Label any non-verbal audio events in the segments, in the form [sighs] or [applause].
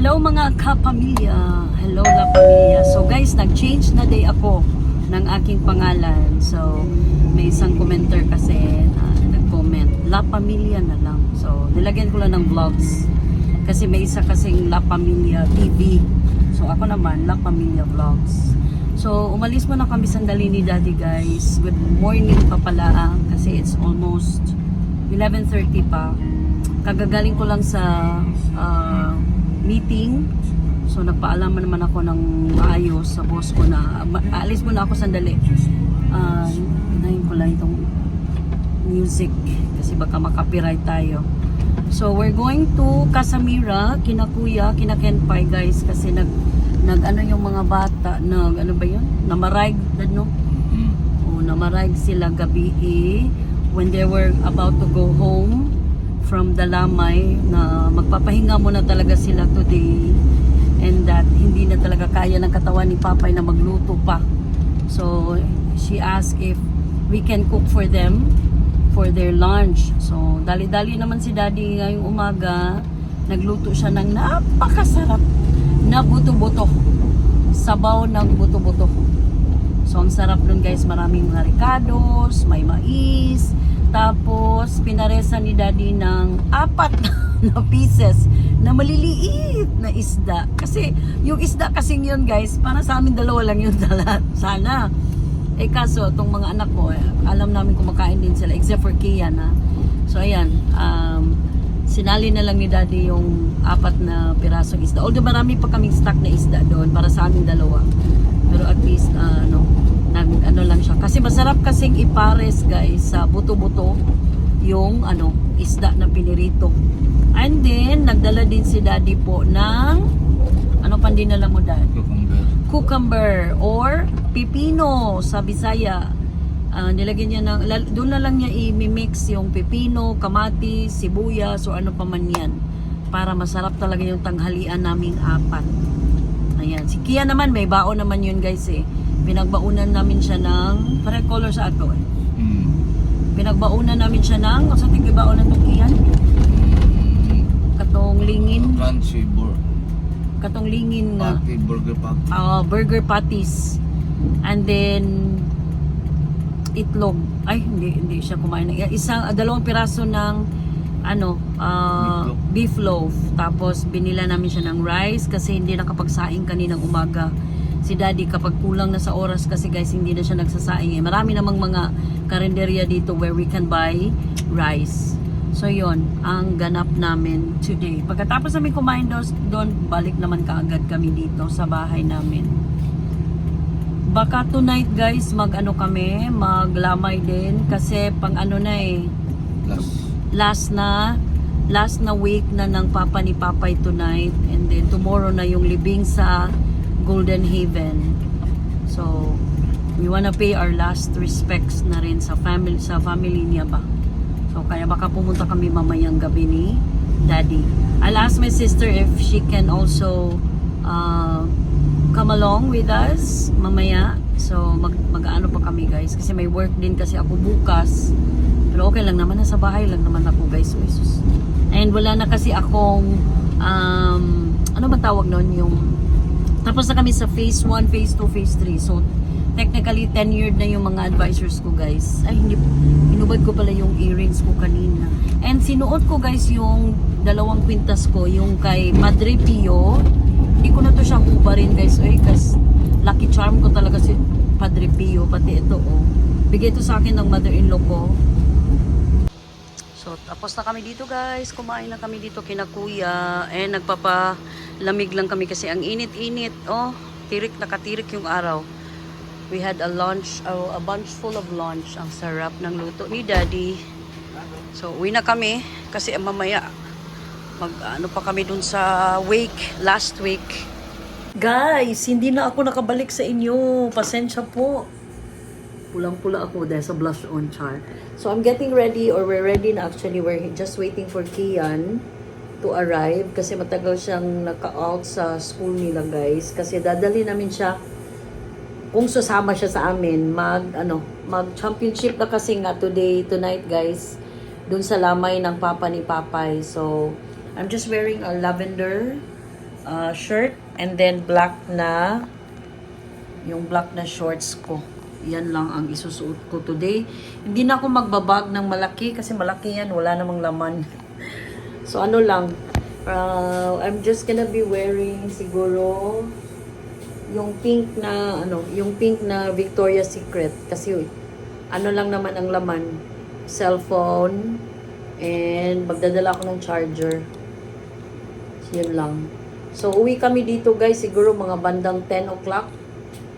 Hello mga kapamilya. Hello la pamilya. So guys, nag-change na day ako ng aking pangalan. So may isang commenter kasi na nag-comment, La Pamilya na lang. So nilagyan ko lang ng vlogs. Kasi may isa kasing La Pamilya TV. So ako naman, La Pamilya Vlogs. So umalis muna kami sandali ni Daddy guys. Good morning pa pala kasi it's almost 11.30 pa. Kagagaling ko lang sa ah, meeting. So nagpaalam naman ako ng maayos sa boss ko na aalis muna ako sandali. Uh, inahin ko lang itong music kasi baka makapiright tayo. So we're going to Casamira, kina Kuya, kina Kenpai guys kasi nag nag ano yung mga bata, nag ano ba yun? Namarag, no? Mm. O namarag sila gabi eh, when they were about to go home from Dalamay na magpapahinga muna talaga sila today and that hindi na talaga kaya ng katawan ni Papay na magluto pa. So she asked if we can cook for them for their lunch. So dali-dali naman si Daddy ngayong umaga nagluto siya ng napakasarap na buto-buto. Sabaw ng buto-buto. So, ang sarap nun guys, maraming mga ricados, may mais, tapos pinaresa ni daddy ng apat [laughs] na pieces na maliliit na isda. Kasi yung isda kasing yun guys, para sa amin dalawa lang yun [laughs] dala. Sana. Eh kaso, itong mga anak ko, eh, alam namin kumakain din sila, except for Kian ha. So ayan, um, sinali na lang ni daddy yung apat na pirasong isda. Although marami pa kaming stock na isda doon para sa aming dalawa. Pero at least, ah, ano, nag, ano lang siya. Kasi masarap kasing ipares guys sa buto-buto yung ano, isda na pinirito. And then, nagdala din si daddy po ng ano pang dinala mo dad? Cucumber. cucumber or pipino sa Bisaya. Ah, nilagyan niya ng, doon na lang niya i-mix yung pipino, kamatis, sibuyas, o ano pa man yan. Para masarap talaga yung tanghalian naming apat. Ayan. Si Kia naman, may baon naman yun guys eh. Pinagbaunan namin siya ng, pare color sa ato eh. Mm. Pinagbaunan namin siya ng, sa tigbaon na itong Kian? Mm. Katong lingin, Crunchy bur katong lingin nga. patty burger patty. uh, burger patties and then itlog ay hindi hindi siya kumain ng isang ah, dalawang piraso ng ano ah, beef loaf tapos binila namin siya ng rice kasi hindi nakapagsaing kaninang umaga si daddy kapag kulang na sa oras kasi guys hindi na siya nagsasaing eh. marami namang mga karinderya dito where we can buy rice. So yon ang ganap namin today. Pagkatapos namin kumain doon, doon balik naman kaagad kami dito sa bahay namin. Baka tonight guys mag ano kami maglamay din kasi pang ano na eh. Last. last na last na week na ng papa ni Papay tonight. And then tomorrow na yung libing sa Golden Haven so we wanna pay our last respects na rin sa family sa family niya ba so kaya baka pumunta kami mamayang gabi ni daddy I'll ask my sister if she can also uh, come along with us mamaya so mag, mag-ano pa kami guys kasi may work din kasi ako bukas pero okay lang naman, nasa bahay lang naman ako guys. Jesus. And wala na kasi akong, um, ano ba tawag nun? Yung, tapos na kami sa phase 1, phase 2, phase 3. So, technically, tenured na yung mga advisors ko guys. Ay, hindi, inubad ko pala yung earrings ko kanina. And sinuot ko guys yung dalawang kwintas ko, yung kay Madre Pio. Hindi ko na to siya hubarin guys. Ay, kas lucky charm ko talaga si Padre Pio, pati ito oh. Bigay ito sa akin ng mother-in-law ko. So, tapos na kami dito guys. Kumain na kami dito kina kuya. Eh, nagpapalamig lang kami kasi ang init-init. Oh, tirik na yung araw. We had a lunch, oh, a bunch full of lunch. Ang sarap ng luto ni daddy. So, uwi na kami kasi mamaya mag ano pa kami dun sa wake, last week. Guys, hindi na ako nakabalik sa inyo. Pasensya po. Pulang-pula ako dahil sa blush on char. So I'm getting ready or we're ready na actually. We're just waiting for Kian to arrive kasi matagal siyang naka-out sa school nila guys. Kasi dadali namin siya kung susama siya sa amin mag ano mag championship na kasi nga today tonight guys dun sa lamay ng papa ni Papay. So I'm just wearing a lavender ah, shirt and then black na yung black na shorts ko. Yan lang ang isusuot ko today. Hindi na ako magbabag ng malaki kasi malaki yan, wala namang laman. [laughs] so ano lang, uh, I'm just gonna be wearing siguro yung pink na ano, yung pink na Victoria's Secret kasi ano lang naman ang laman, cellphone and magdadala ako ng charger. Yun lang. So, uwi kami dito guys, siguro mga bandang 10 o'clock.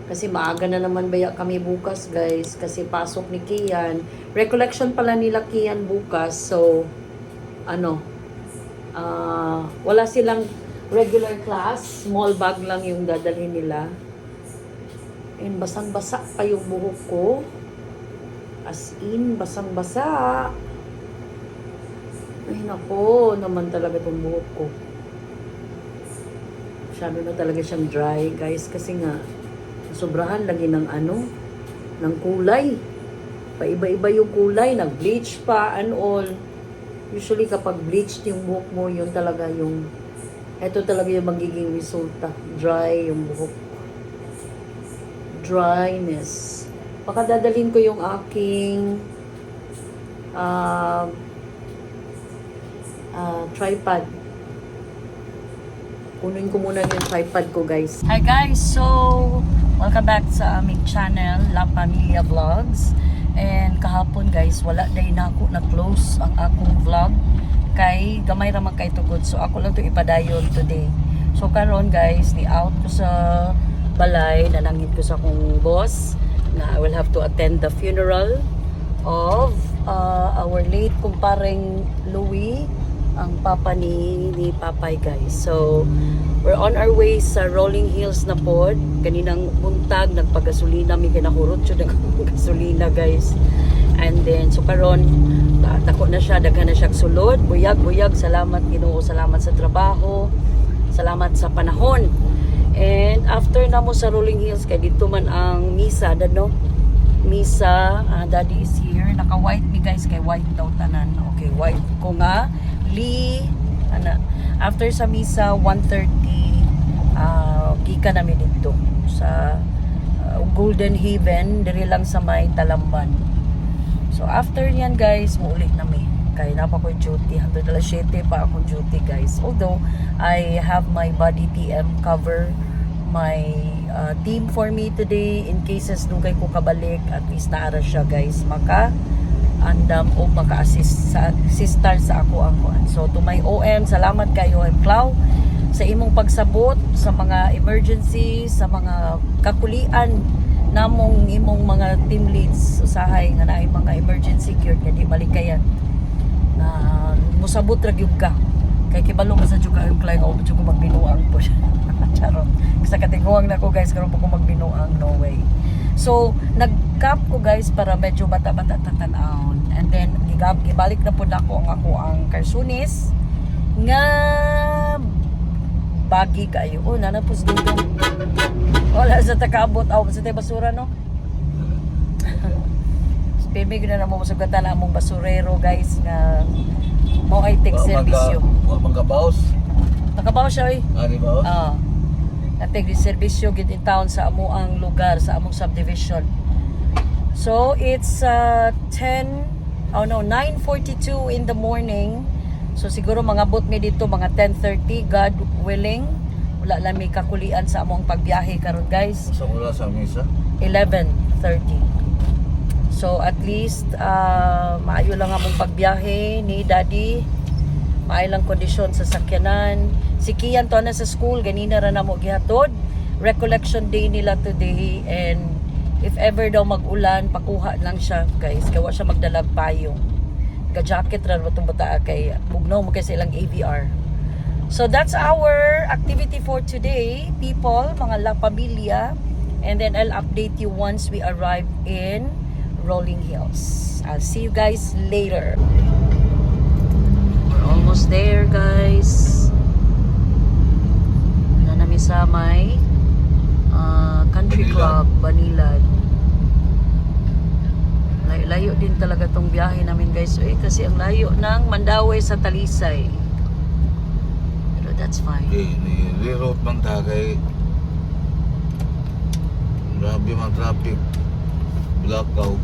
Kasi maaga na naman baya kami bukas guys. Kasi pasok ni Kian. Recollection pala nila Kian bukas. So, ano, ah wala silang regular class. Small bag lang yung dadalhin nila. And basang-basa pa yung buhok ko. As in, basang-basa. Ay nako, naman talaga itong buhok ko. Masyado na talaga siyang dry, guys. Kasi nga, sobrahan lagi ng ano, ng kulay. Paiba-iba yung kulay. Nag-bleach pa and all. Usually, kapag bleached yung buhok mo, yun talaga yung, eto talaga yung magiging resulta. Dry yung buhok. Dryness. Baka dadalhin ko yung aking ah ah, tripod. Kunin ko muna yung tripod ko, guys. Hi, guys! So, welcome back sa aming channel, La Familia Vlogs. And kahapon, guys, wala dahil na ako na-close ang akong vlog. Kay gamay raman kay tugod. So, ako lang to ipadayon today. So, karon guys, ni out ko sa balay, nanangit ko sa akong boss na I will have to attend the funeral of uh, our late kumparing Louie ang papa ni ni Papay guys. So we're on our way sa Rolling Hills na pod. Kaninang buntag nagpagasolina mi kinahurot jud ng [laughs] gasolina guys. And then so karon dako na siya daghan na siya sulod. Buyag buyag salamat Ginoo, salamat sa trabaho. Salamat sa panahon. And after na mo sa Rolling Hills kay dito man ang misa dano. Misa, ah, daddy is here. Naka-white mi guys kay white daw tanan. Okay, white ko nga. Lee, ana, after sa misa 1:30 ah gika namin dito sa ah, Golden Haven diri lang sa may Talamban. So after yan guys, muuli nami kay napa ko duty hangtod alas 7 pa ako duty guys. Although I have my body PM cover my uh, team for me today in cases dugay ko kabalik at least naara siya guys maka andam o maka-assist sa assistar sa ako ang kuan. So to my OM, salamat kay OM Clau sa imong pagsabot sa mga emergency, sa mga kakulian namong imong mga team leads usahay nga naay mga emergency cure kay di malikayan. Na musabot ra gyud ka. Kay kibalo man sa jud ka ang client o jud ko magbinuang po [laughs] charot. Sa katinguang na ko guys karon po ko magbinuang no way. So nag-cap ko guys para medyo bata-bata tatanawon and then gigab gibalik na po nako ang ako ang karsunis nga bagi kayo oh nana po sa dudong wala sa takaabot aw sa tay basura no [laughs] Pimi ko na na mo masugatan na among basurero guys nga mo ay take servisyo. Wa magabaos. Nakabaw siya oy. Ari baos? Ah. Natig servisyo gid in town sa amo ang lugar sa among subdivision. So it's uh, 10 oh no 9:42 in the morning. So siguro mga bot mi dito mga 10:30 God willing. Wala lang may kakulian sa among pagbiyahe karon guys. Sa mula sa misa. 11.30. So at least uh, maayo lang among pagbiyahe ni daddy. Maayo kondisyon sa sakyanan. Si Kian to na sa school, ganina ra na mo gihatod. Recollection day nila today and if ever daw mag-ulan, pakuha lang siya guys. Kaya wa siya magdalag payong. Ga-jacket ra watong bata kay bugnaw mo kay ilang AVR. So that's our activity for today, people, mga La Pamilya. And then I'll update you once we arrive in Rolling Hills. I'll see you guys later. We're almost there, guys. Na namin sa may uh, Country Club, Banilad. Layo-layo din talaga tong biyahe namin guys. Eh, kasi ang layo ng Mandawi sa Talisay. Pero that's fine. Eh, ni-reroute man tagay. Grabe man traffic. Blackout.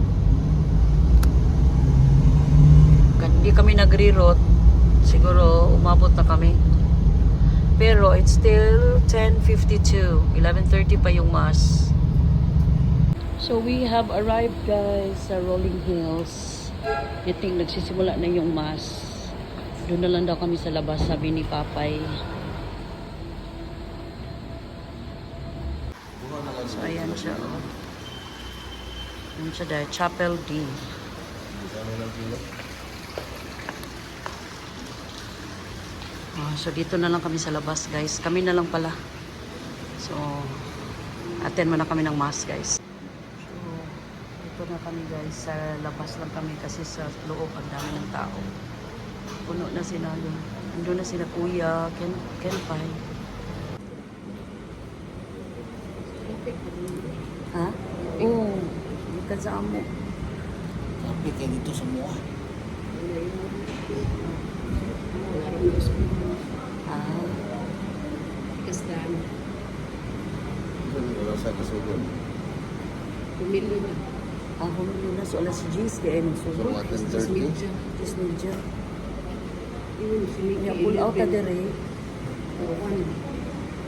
Hindi kami nagre-route, siguro umabot na kami. Pero it's still 10.52. 11.30 pa yung mass. So we have arrived guys sa Rolling Hills. I think nagsisimula na yung mass. Doon na lang daw kami sa labas, sabi ni Papay. So ayan siya. Oh. Ayan siya dahil Chapel D. Ah, so dito na lang kami sa labas guys. Kami na lang pala. So attend muna kami ng mass guys. Na kami guys. Sa labas lang kami kasi sa loob ang dami ng tao. Puno na sila doon. Andun na sila kuya, Ken, Ken Pai. Ha? Oo. Oh, amo. Traffic kayo dito sa mua. Ah. Kasdan. Wala sa kasugod. Pumili na. Ah, humili na. So, alas 10 kaya So, nagsugo. mga Tapos 10.30. medyo. Tis medyo. Yun, siniki. Nga, pull out na. One.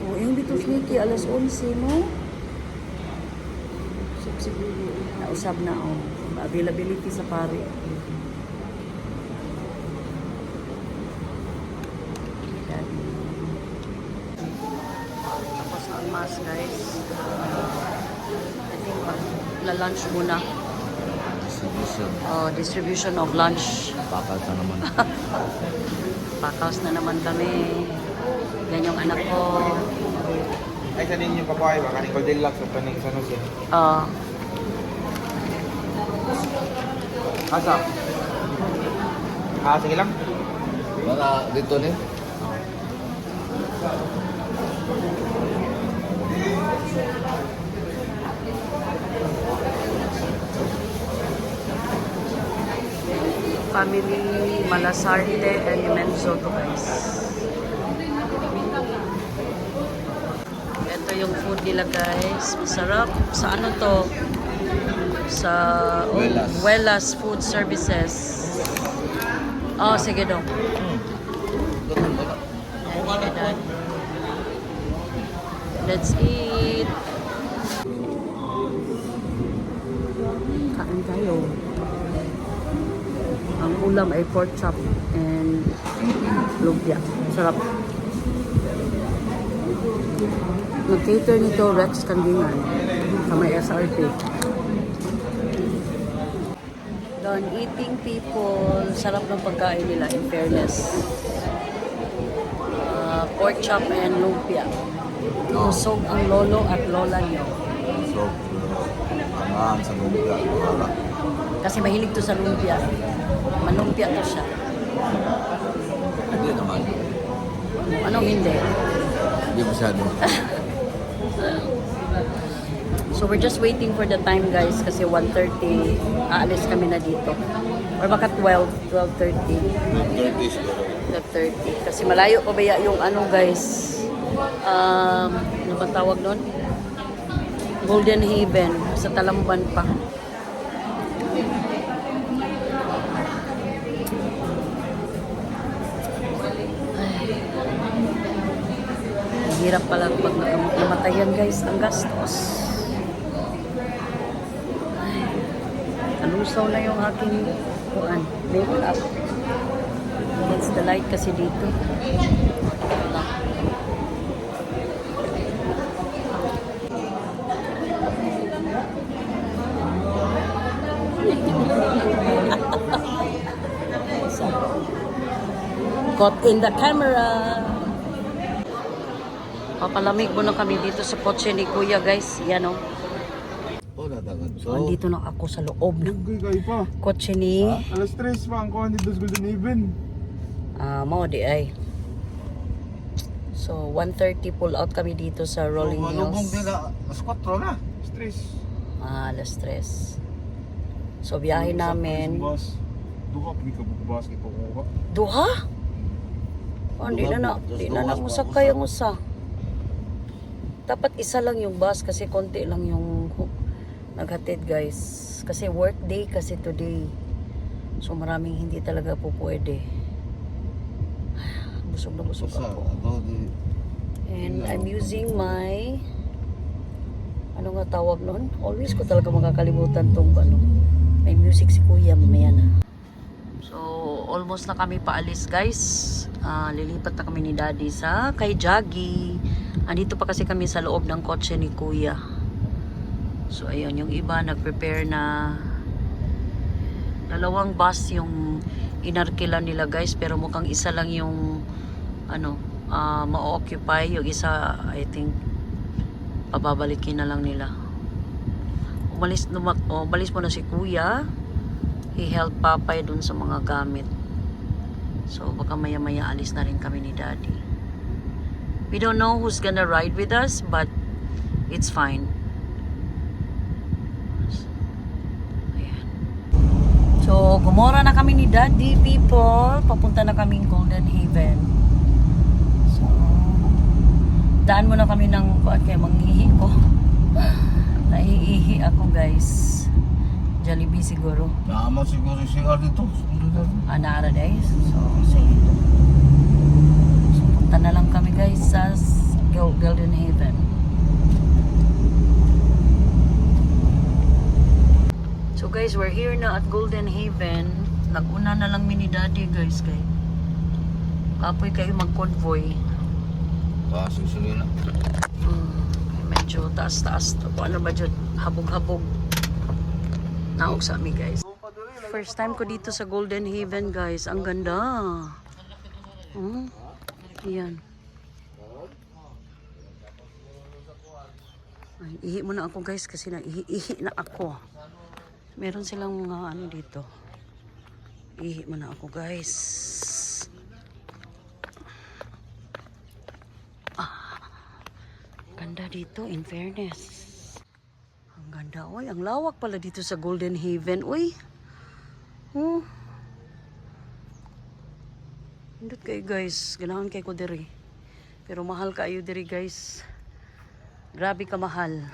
O, yung dito sneaky, alas 11, no? Siguro. Nausab na, oh. Availability sa pare. Tapos na ang mass, guys. I think, la-lunch muna. Distribution. Oh, distribution of lunch. Bakal sa naman. [laughs] Pakaos na naman kami. Yan yung anak ko. Ay, sa ninyo ka ba? Baka ni Goldilocks at paning San Jose. Ah, Asa? Ah, sige lang. Mga dito ni. Family Malasarte and Menzo to guys. Ito yung food nila guys. Masarap. Sa ano to? Sa oh, Welas. Welas Food Services. Oh, sige. Ayan, ayan. Let's eat. Kain tayo. Ang ulam ay pork chop and lumpia. Sarap. Nag-cater nito Rex Kandingan sa may SRP. Doon, eating people, sarap ng pagkain nila in fairness. Ah, pork chop and lumpia. Busog ang lolo at lola niyo. So, ang sa lugar. Wala. Kasi mahilig to sa lumpia. Malumpia to siya. Hindi naman. Anong hindi? Hindi masyado. [laughs] So we're just waiting for the time guys kasi 1.30 aalis kami na dito. Or baka 12, 12.30. 30 siguro. 12.30. Kasi malayo pa ba yung ano guys? Um, ano ba tawag nun? Golden Haven. Sa Talamban pa. Hirap pala pag nakam- namatayan guys ng gastos. Ay, Alusaw na yung aking kuan, makeup. Against the light kasi dito. [laughs] Caught in the camera. Papalamig muna kami dito sa kotse ni Kuya guys. Yan o. Oh, natagad. So, andito na ako sa loob ng kotse ni Alas 3 pa ang kuhan dito sa Golden Haven. ah Mao di ay. So, 1.30 pull out kami dito sa Rolling Malubong Hills. nila. Mas 4 na. Stress. Ah, alas 3. So, biyahe namin. Duha, pagi ka bukbas kay kukuha. Duha? Oh, di na na, di na na musakay ang usa. Dapat isa lang yung bus kasi konti lang yung naghatid guys. Kasi work day kasi today. So maraming hindi talaga po pwede. [sighs] Busog na busog ako. di... And I'm using my ano nga tawag nun? Always ko talaga makakalimutan tong ano. May music si Kuya mamaya na. So, almost na kami paalis guys. Ah, lilipat na kami ni Daddy sa kay Jaggy. Andito pa kasi kami sa loob ng kotse ni Kuya. So, ayun, yung iba nag-prepare na dalawang bus yung inarkila nila guys. Pero mukhang isa lang yung ano ah, ma-occupy. Yung isa I think pababalikin na lang nila. Umalis, numak, umalis mo na si kuya. He helped papay dun sa mga gamit. So baka maya maya alis na rin kami ni daddy we don't know who's gonna ride with us but it's fine Ayan. So, gumora na kami ni Daddy, people. Papunta na kaming Golden Haven. So, daan muna kami ng, kuwan kaya manghihi ko. [laughs] Naiihi ako, guys. Jollibee siguro. Tama siguro singar dito. Anara days. So, sige. Punta na lang kami, guys, sa Golden Haven. So guys, we're here na at Golden Haven. Naguna na lang mini daddy guys kay. Kapoy kayo mag-convoy. Ah, susunod na. Hmm, medyo taas-taas. ano ba dyan? Habog-habog. Naog sa amin guys. First time ko dito sa Golden Haven guys. Ang ganda. Hmm. Ayan. Ay, ihi muna ako guys kasi na ihi, ihi na ako. Meron silang mga ano dito. Ihi muna ako guys. Ganda dito, in fairness. Ang ganda, oy. Ang lawak pala dito sa Golden Haven, oy. Oh. Hindot kayo, guys. Ganahan kay ko diri. Pero mahal kayo diri, guys. Grabe ka mahal.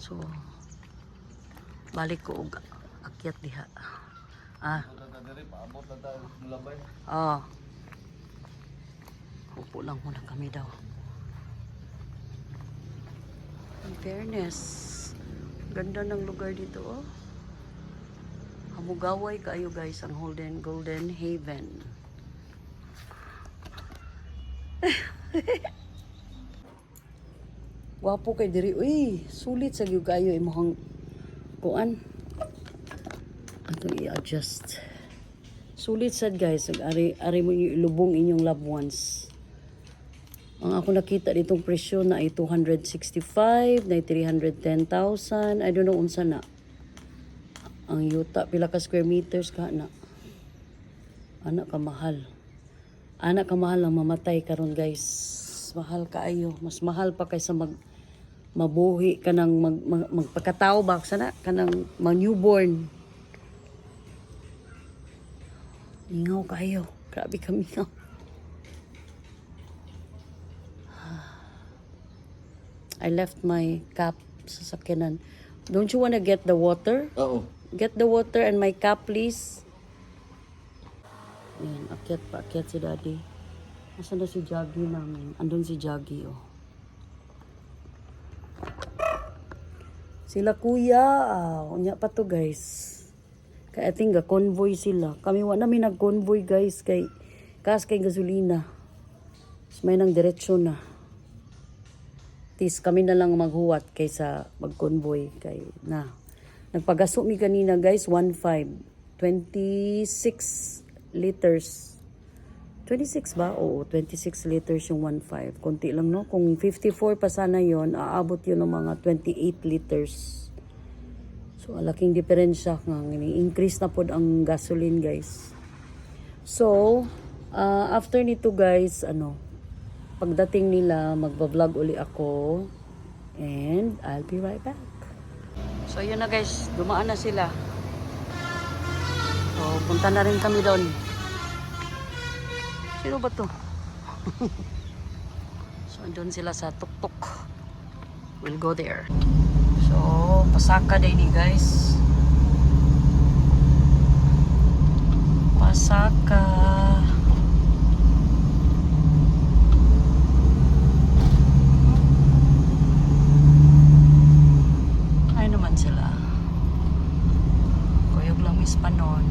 So, balik ko og akyat diha. Ah. Ah. Upo lang muna kami daw. In fairness, ganda ng lugar dito oh. Hamugaway kayo guys ang Golden Golden Haven. [laughs] Wapo kay diri uy, sulit sa gyud kayo imong kuan. Ato i-adjust. Sulit sad guys, ag ari ari mo ilubong inyong loved ones. Ang ako nakita ditong presyo na ay 265, na ay 310,000. I don't know unsa na. Ang yuta, pila ka square meters ka na. Anak ka mahal. Anak ka mahal ang mamatay karon guys. Mahal kaayo. Mas mahal pa kaysa mag mabuhi ka ng mag, mag, magpagkatao ba sana ka ng mag newborn. Ingaw kayo. Grabe kami nga. [sighs] I left my cap sa sakyanan. Don't you wanna get the water? Oo. Get the water and my cap, please. Ayan, akyat pa, akyat si daddy. Nasaan na si Jaggy namin? Andun si Jaggy, oh. Sila kuya, ah, unya pa to guys. Kaya I think convoy sila. Kami wa namin nag-convoy guys kay kas kay gasolina. Mas may nang diretsyon na. Tis kami na lang maghuwat kaysa mag-convoy kay na. Nagpagaso mi kanina guys 1.5 26 liters 26 ba? Oo, 26 liters yung 1.5. Konti lang no. Kung 54 pa sana yon aabot yun ng mga 28 liters. So, alaking diferensya nga. Increase na pod ang gasoline guys. So, ah, after nito guys, ano, pagdating nila, magbablog uli ako. And I'll be right back. So, yun na guys. Dumaan na sila. So, punta na rin kami doon. Sino ba to? [laughs] so, andun sila sa tuktok. We'll go there. So, pasaka day ni guys. Pasaka. Ay naman sila. Kuyog lang mis panon.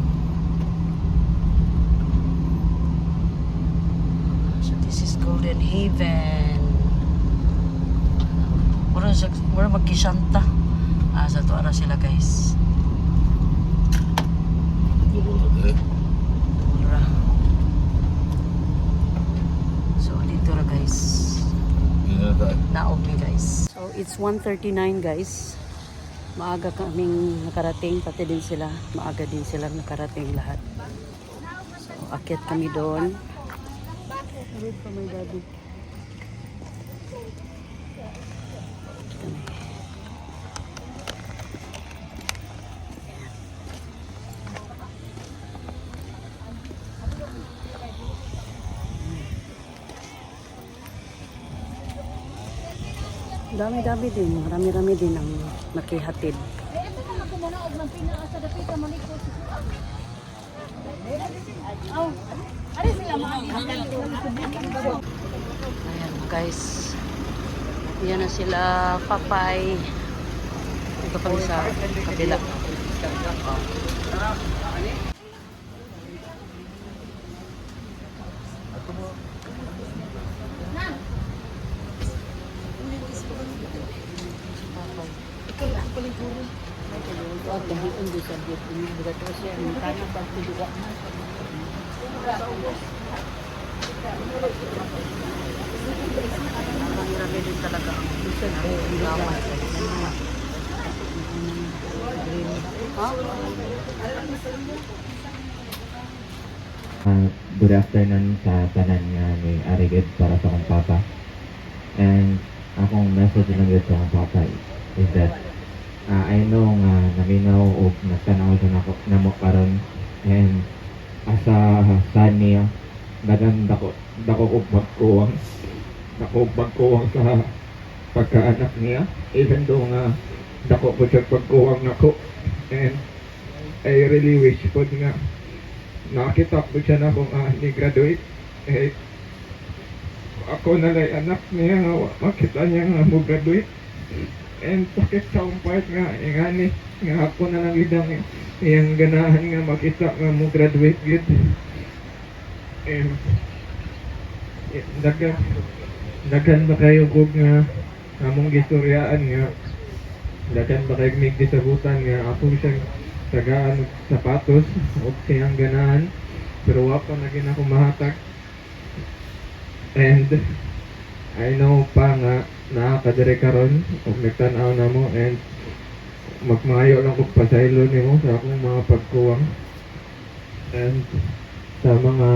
So this is Golden Haven. Mura sa mura magkisanta. Ah, sa to ara sila guys. Eh, Mura. So dito ra guys. yun na tayo. Naog ni guys. So it's 1:39 guys. Maaga kaming nakarating pati din sila. Maaga din sila nakarating lahat. So akit kami doon. Wait pa my daddy. Dami-dami din. Marami-rami din ang nakihatid. Ayan guys. Yan na sila papay. Ito kami sa kabila. At dahil hindi sa bit ini berat siya ang tanah pagti juga. Marami din talaga ang lamay. Ha? Uh, good afternoon sa tanan nga ni Arigid para sa akong papa. And akong message lang yun sa akong papa is that uh, I know nga naminaw o nagtanaw siya nako namo karon and asa son niya dagan dako dako og pagkuwang dako og pagkuwang sa pagkaanak niya even though nga dako po siya pagkuwang nako and I really wish po nga nakita ko siya na kung ah, ni-graduate. Eh, ako na lang anak niya nga makita niya nga mo graduate. And sakit sa part nga, eh, nga ni, nga ako na lang idang iyang ganahan nga makita nga mo graduate. And, eh, dagan, dagan ba kayo kog nga among gistoryaan nga dagan ba kayo mig disabutan nga ako siyang tagaan og sapatos o siyang ganahan pero wa pa na ako mahatag and I know pa nga nakakadire karon og nagtan-aw na mo and magmayo lang kog pasaylo nimo sa akong mga pagkuwang. And sa mga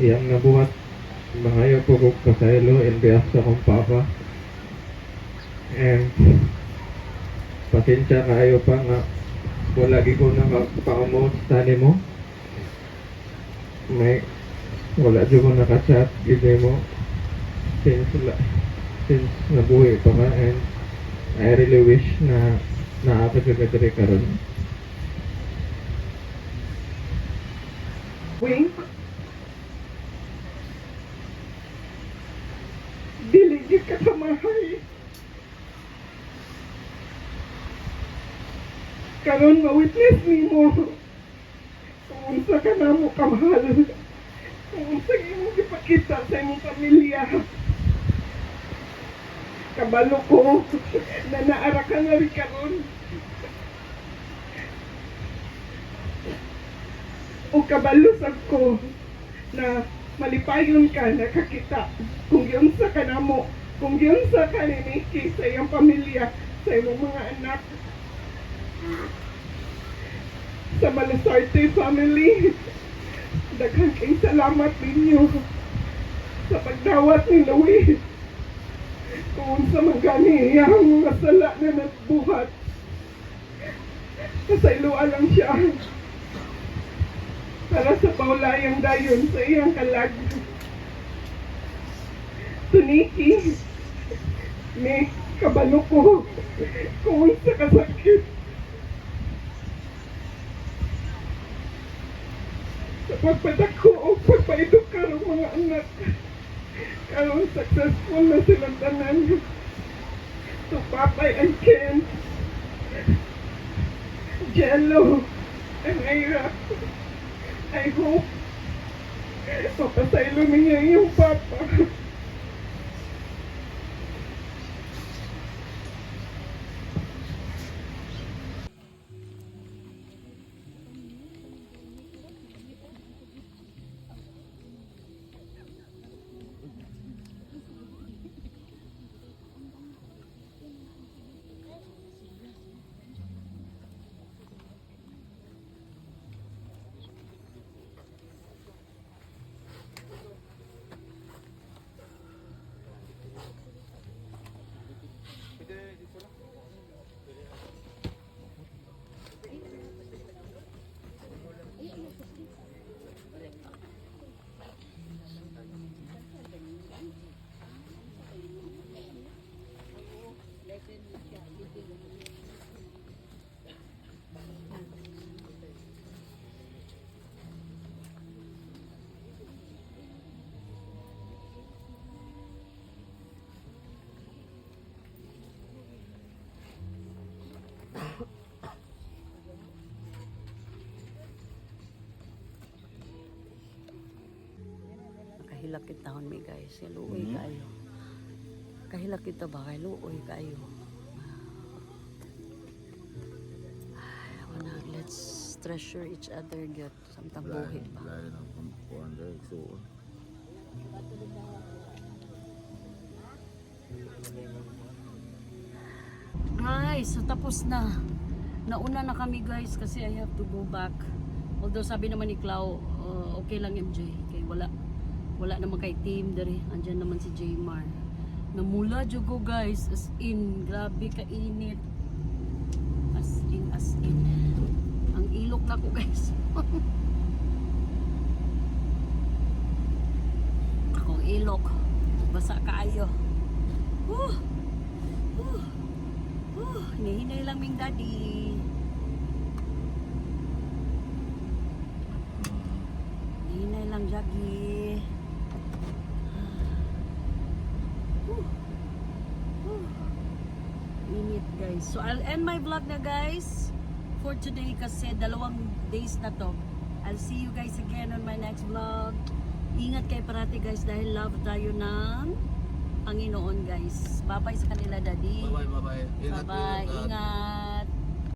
iyang nabuhat mangayo ko kog pasaylo and behalf sa akong papa. And pasensya kaayo pa nga wala gi ko nakapaumo sa mo. May wala dyan ko nakachat gid mo since since nabuhi pa ka and I really wish na naapit ka diri karon Wing? Dili gyud ka kamahay. Karon ma-witness nimo. Kung unsa ka na mo kamahal. Kung unsa imong gipakita sa imong pamilya. Kabalo ko [laughs] na naara ka na rin karon. O kabalusag ko na malipayon ka nakakita kung giunsa ka namo kung giunsa ka ni Nikki sa iyong pamilya sa iyong mga anak. Sa Malasarte family daghang kay salamat ninyo sa pagdawat ni Louis kung unsa man gani iyang mga sala na nagbuhat kasailuan lang siya para sa paulayang dayon sa iyang kalag to Nikki. Nick, kabalo ko. Kung sa kasakit. Sa pagpadako o pagpaeduka ng mga anak. Karon successful na silang tanan. So, Papay and Ken. Jello. And Ira. I hope mapasaylo niya yung papa. Kahilak kita mi guys. Luoy kayo. Kahilak kita ba kay luoy kayo. Ay, Wana, let's treasure each other get samtang buhi pa. Lain ang kumpuan dahil suon. Guys, so tapos na. Nauna na kami guys kasi I have to go back. Although sabi naman ni Clau, uh, okay lang MJ. Wala naman kay team dere. Andiyan naman si Jaymar. Namula jud ko guys as in grabe ka init. As in as in. Ang ilok na ko guys. [laughs] Akong ilok. Basa kaayo. Woo! Woo! Uh, hinihinay lang ming daddy. Hinihinay lang jagi. Uh, uh. Init guys. So I'll end my vlog na guys for today kasi dalawang days na to. I'll see you guys again on my next vlog. Ingat kayo parati guys dahil love tayo ng Panginoon guys. Bye-bye sa kanila daddy. Bye-bye, bye-bye. Ingat, Bye-bye. ingat. Ingat.